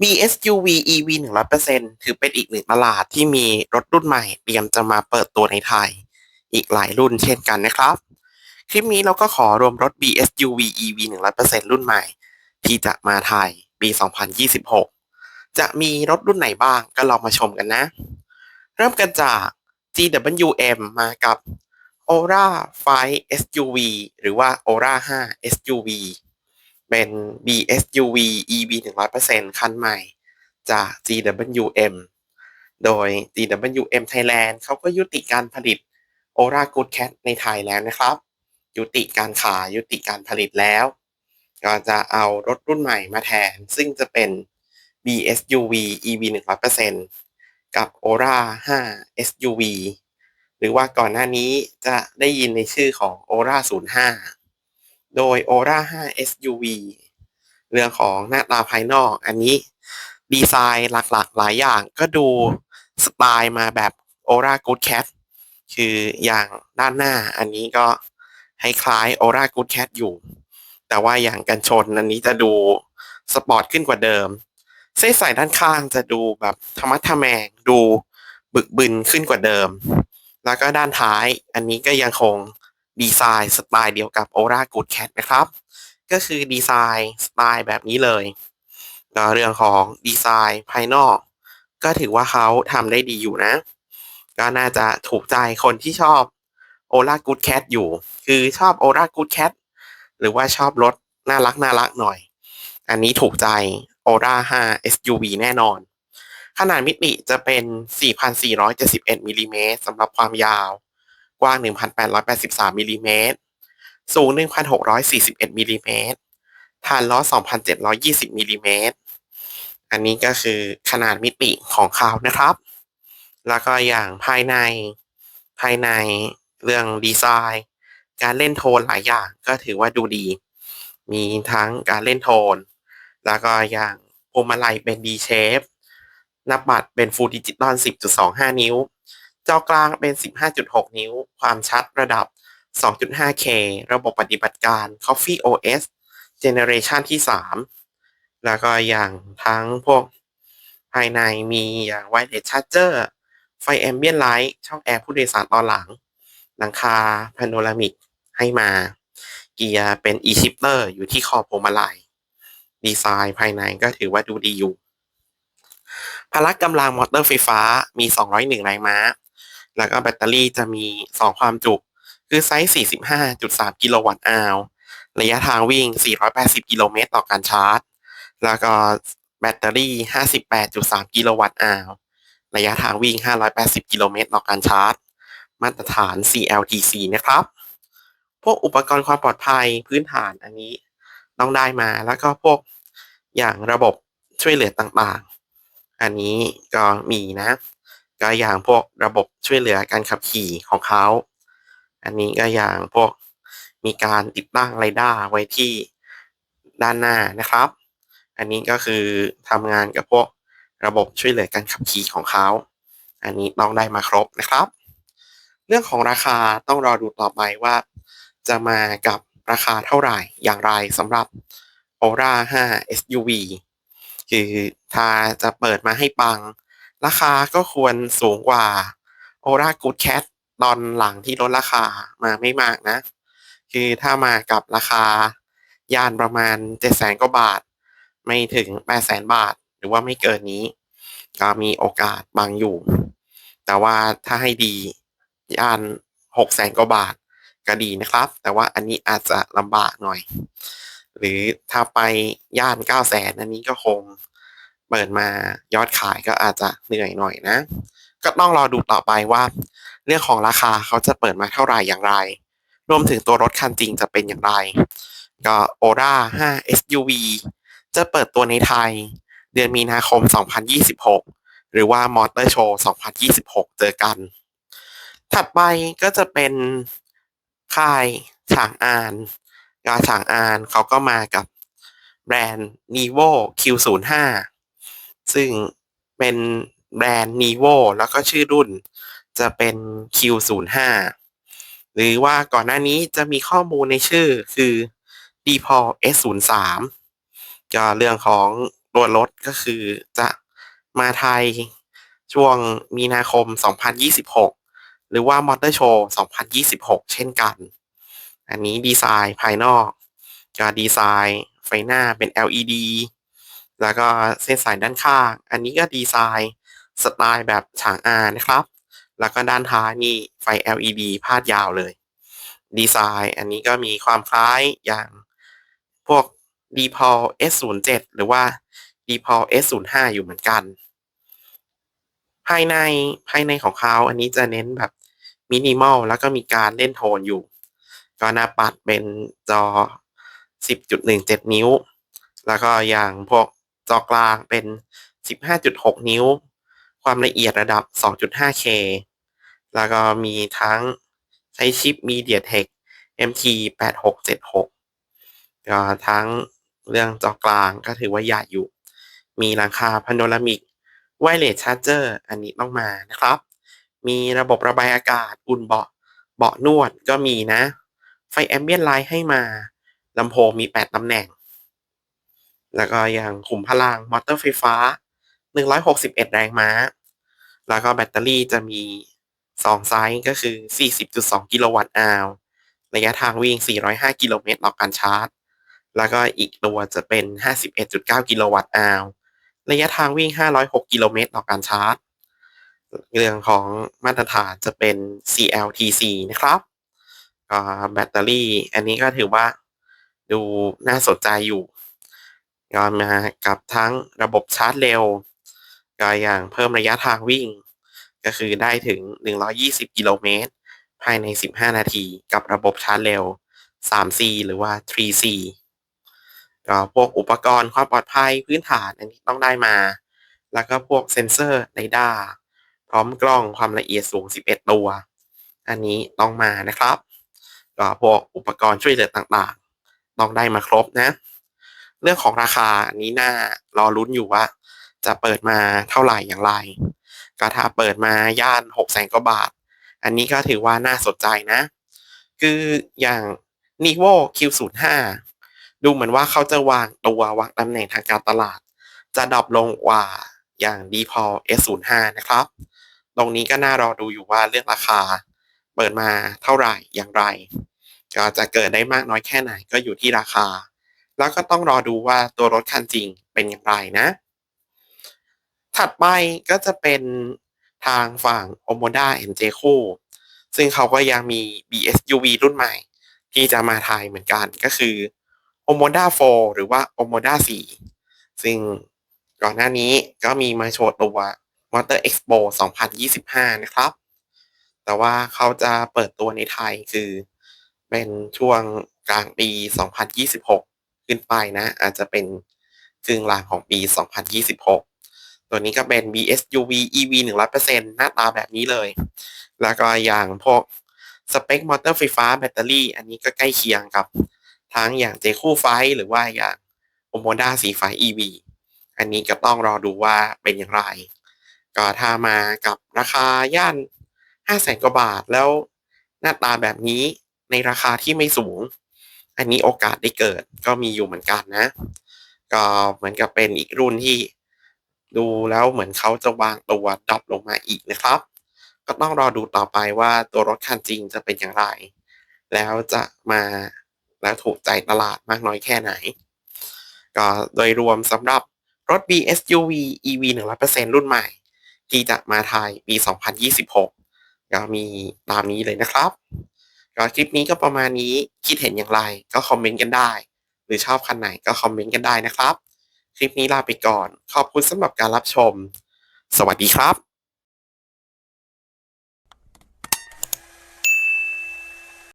BSUV EV 100%ถือเป็นอีกหนึ่งตลาดที่มีรถรุ่นใหม่เตรียมจะมาเปิดตัวในไทย อีกหลายรุ่นเช่นกันนะครับ คลิปนี้เราก็ขอรวมรถ BSUV EV 100%รุ่นใหม่ ที่จะมาไทยปี 2026 จะมีรถรุ่นไหนบ้างก็ลองมาชมกันนะ เริ่มกันจาก GWM มากับ Aura 5 SUV หรือว่า Aura 5 SUV เป็น BSUV EV 100%คันใหม่จาก GWM โดย GWM Thailand เขาก็ยุติการผลิต Aura Good Cat ในไทยแล้วนะครับ ยุติการขายยุติการผลิตแล้ว ก็จะเอารถรุ่นใหม่มาแทน ซึ่งจะเป็น BSUV EV 100%กับ Aura 5 SUV หรือว่าก่อนหน้านี้จะได้ยินในชื่อของ Aura 05 โดย Aura 5 SUV เรื่องของหน้าตาภายนอกอันนี้ดีไซน์หลักๆ หลายอย่างก็ดูสไตล์มาแบบ Aura Good Cat คืออย่างด้านหน้าอันนี้ก็ให้คล้าย Aura Good Cat อยู่ แต่ว่าอย่างกันชนอันนี้จะดูสปอร์ตขึ้นกว่าเดิม เส้นสายด้านข้างจะดูแบบธรรมะทแมงดูบึกบึนขึ้นกว่าเดิม แล้วก็ด้านท้ายอันนี้ก็ยังคง ดีไซน์สไตล์เดียวกับ Aura Good Cat นะครับ ก็คือดีไซน์สไตล์แบบนี้เลยเรื่องของดีไซน์ภายนอก ก็ถือว่าเขาทำได้ดีอยู่นะ ก็น่าจะถูกใจคนที่ชอบ Aura Good Cat อยู่ คือชอบ Aura Good Cat หรือว่าชอบรถน่ารักน่ารักหน่อย อันนี้ถูกใจ Aura 5 SUV แน่นอน ขนาดมิติจะเป็น 4,471มิลิเมตรสำหรับความยาว กว้าง 1,883มิลิเมตรสูง 1,641มิลิเมตรฐานล้อ 2,720มิลิเมตรอันนี้ก็คือขนาดมิติของเขานะครับ แล้วก็อย่างภายในภายในเรื่องดีไซน์ การเล่นโทนหลายอย่างก็ถือว่าดูดี มีทั้งการเล่นโทน แล้วก็อย่างพวงมาลัยเป็น D shape หนับบัตรเป็น Full Digital 10.25 นิ้ว จอกลางเป็น 15.6 นิ้ว ความชัดระดับ 2.5K ระบบปฏิบัติการ Coffee OS Generation ที่ 3 แล้วก็อย่างทั้งพวกภายในมีอย่าง Wireless Charger ไฟ Ambient Light ช่องแอร์ผู้โดยสารตอนหลัง หลังคาพาโนรามิกให้มา เกียร์เป็น e-shifter อยู่ที่คอพวงมาลัย ดีไซน์ภายในก็ถือว่าดูดีอยู่พละกำลังมอเตอร์ไฟฟ้ามี 201 แรงม้า แล้วก็แบตเตอรี่จะมี 2 ความจุ คือไซส์ 45.3 กิโลวัตต์อาวระยะทางวิ่ง 480 กิโลเมตรต่อการชาร์จ แล้วก็แบตเตอรี่ 58.3 กิโลวัตต์อาวระยะทางวิ่ง 580 กิโลเมตรต่อการชาร์จ มาตรฐาน CLTC นะครับ พวกอุปกรณ์ความปลอดภัยพื้นฐานอันนี้ต้องได้มา แล้วก็พวกอย่างระบบช่วยเหลือต่างๆ อันนี้ก็มีนะ ก็อย่างพวกระบบช่วยเหลือการขับขี่ของเขา อันนี้ก็อย่างพวกมีการติดตั้งไรด้าไว้ที่ด้านหน้านะครับ อันนี้ก็คือทำงานกับพวกระบบช่วยเหลือการขับขี่ของเขา อันนี้ต้องได้มาครบนะครับ เรื่องของราคาต้องรอดูต่อไปว่า จะมากับราคาเท่าไหร่อย่างไรสำหรับ Aura 5 SUV คือถ้าจะเปิดมาให้ปัง ราคาก็ควรสูงกว่า Aura Good Cat ตอนหลังที่ลดราคามาไม่มากนะ คือถ้ามากับราคายานประมาณ700,000กว่าบาท ไม่ถึง800,000บาท หรือว่าไม่เกินนี้ ก็มีโอกาสบางอยู่ แต่ว่าถ้าให้ดียาน600,000กว่าบาทก็ดีนะครับ แต่ว่าอันนี้อาจจะลำบากหน่อย หรือถ้าไปย่าน900,000อันนี้ก็คง เปิดมายอดขายก็อาจจะเหนื่อยหน่อยนะ ก็ต้องรอดูต่อไปว่า เรื่องของราคาเขาจะเปิดมาเท่าไหร่อย่างไร รวมถึงตัวรถคันจริงจะเป็นอย่างไร ก็ Aura 5 SUV จะเปิดตัวในไทย เดือนมีนาคม 2026 หรือว่ามอเตอร์โชว์2026 เจอกัน ถัดไปก็จะเป็นค่ายฉางอานกาฉางอานเขาก็มากับแบรนด์ Nivo Q05 ซึ่งเป็นแบรนด์ Nivo แล้วก็ชื่อรุ่นจะเป็น Q05 หรือว่าก่อนหน้านี้จะมีข้อมูลในชื่อคือ d p o S03 ก็เรื่องของตัวรถก็คือจะมาไทยช่วงมีนาคม 2026 หรือว่ามอเตอร์โชว์ 2026 เช่นกัน อันนี้ดีไซน์ภายนอก ก็ดีไซน์ไฟหน้าเป็น LED แล้วก็เส้นสายด้านข้าง อันนี้ก็ดีไซน์สไตล์แบบฉางอานะครับ แล้วก็ด้านท้ายนี่ไฟ LED พาดยาวเลย ดีไซน์อันนี้ก็มีความคล้ายอย่างพวก d p o l S07 หรือว่า d p o l S05 อยู่เหมือนกัน ภายในภายในของเขาอันนี้จะเน้นแบบมินิมอลแล้วก็มีการเล่นโทนอยู่ ก็หน้าปัดเป็นจอ 10.17 นิ้ว แล้วก็อย่างพวก จอกลางเป็น 15.6 นิ้ว ความละเอียดระดับ 2.5K แล้วก็มีทั้งใช้ชิป MediaTek MT 8676 ก็ทั้งเรื่องจอกลางก็ถือว่าใหญ่อยู่ มีหลังคาพาโนรามิกไวเลสชาร์เจอร์อันนี้ต้องมานะครับ มีระบบระบายอากาศอุ่นเบาะเบาะนวดก็มีนะ ไฟแอมเบียนไลท์ให้มาลำโพงมี 8ตำแหน่ง แล้วก็ย่างขุมพลังมอเตอร์ไฟฟ้า 161 แรงม้า แล้วก็แบตเตอรี่จะมี 2 ไซส์ก็คือ 40.2 กิโลวัตต์อาวระยะทางวิ่ง 405 กิโลเมตรต่อการชาร์จ แล้วก็อีกตัวจะเป็น 51.9 กิโลวัตต์อาวระยะทางวิ่ง 506 กิโลเมตรต่อการชาร์จ เรื่องของมาตรฐานจะเป็น CLTC นะครับแบตเตอรี่ อันนี้ก็ถือว่าดูน่าสนใจอยู่ ก็มากับทั้งระบบชาร์จเร็ว ก็อย่างเพิ่มระยะทางวิ่ง ก็คือได้ถึง 120 กิโลเมตร ภายใน 15 นาที กับระบบชาร์จเร็ว 3C หรือว่า 3C ก็พวกอุปกรณ์ความปลอดภัยพื้นฐานอันนี้ต้องได้มา แล้วก็พวกเซ็นเซอร์เรดาร์พร้อมกล้องความละเอียดสูง 11 ตัว อันนี้ต้องมานะครับ ก็พวกอุปกรณ์ช่วยเหลือต่างๆ ต้องได้มาครบนะ เรื่องของราคานี้น่ารอลุ้นอยู่ว่า จะเปิดมาเท่าไหร่อย่างไร ก็ถ้าเปิดมาย่าน6แสนกว่าบาท อันนี้ก็ถือว่าน่าสนใจนะ คืออย่าง n i v o Q05 ดูเหมือนว่าเขาจะวางตัววางตำแหน่งทางการตลาด จะดรอปลงกว่าอย่าง d p o S05 นะครับ ตรงนี้ก็น่ารอดูอยู่ว่าเรื่องราคาเปิดมาเท่าไหร่อย่างไร ก็จะเกิดได้มากน้อยแค่ไหนก็อยู่ที่ราคา แล้วก็ต้องรอดูว่าตัวรถคันจริงเป็นอย่างไรนะ ถัดไปก็จะเป็นทางฝั่ง Omoda MJ คู่ซึ่งเขาก็ยังมี BSUV รุ่นใหม่ ที่จะมาไทยเหมือนกันก็คือ Omoda 4 หรือว่า Omoda 4 ซึ่งก่อนหน้านี้ก็มีมาโชว์ตัว Motor Expo 2025 นะครับ แต่ว่าเขาจะเปิดตัวในไทยคือเป็นช่วงกลางปี 2026 ขึ้นไปนะ อาจจะเป็นครึ่งหลังของปี 2026 ตัวนี้ก็เป็น BSUV EV 100%หน้าตาแบบนี้เลย แล้วก็อย่างพวกสเปคมอเตอร์ไฟฟ้าแบตเตอรี่ อันนี้ก็ใกล้เคียงกับ ทั้งอย่างเจคู่ไฟหรือว่าอย่างโอโมด้าสีไฟ EV อันนี้ก็ต้องรอดูว่าเป็นอย่างไร ก็ถ้ามากับราคาย่าน5 0 0แสนกว่าบาทแล้วหน้าตาแบบนี้ในราคาที่ไม่สูง อันนี้โอกาสได้เกิดก็มีอยู่เหมือนกันนะ ก็เหมือนกับเป็นอีกรุ่นที่ดูแล้วเหมือนเขาจะวางตัวดรอปลงมาอีกนะครับ ก็ต้องรอดูต่อไปว่าตัวรถคันจริงจะเป็นอย่างไร แล้วจะมาแล้วถูกใจตลาดมากน้อยแค่ไหน ก็โดยรวมสำหรับรถ BSUV EV 100%รุ่นใหม่ ที่จะมาไทยปี 2026 ก็มีตามนี้เลยนะครับ ก็คลิปนี้ก็ประมาณนี้คิดเห็นอย่างไรก็คอมเมนต์กันได้ หรือชอบคันไหนก็คอมเมนต์กันได้นะครับ คลิปนี้ลาไปก่อน ขอบคุณสำหรับการรับชม สวัสดีครับ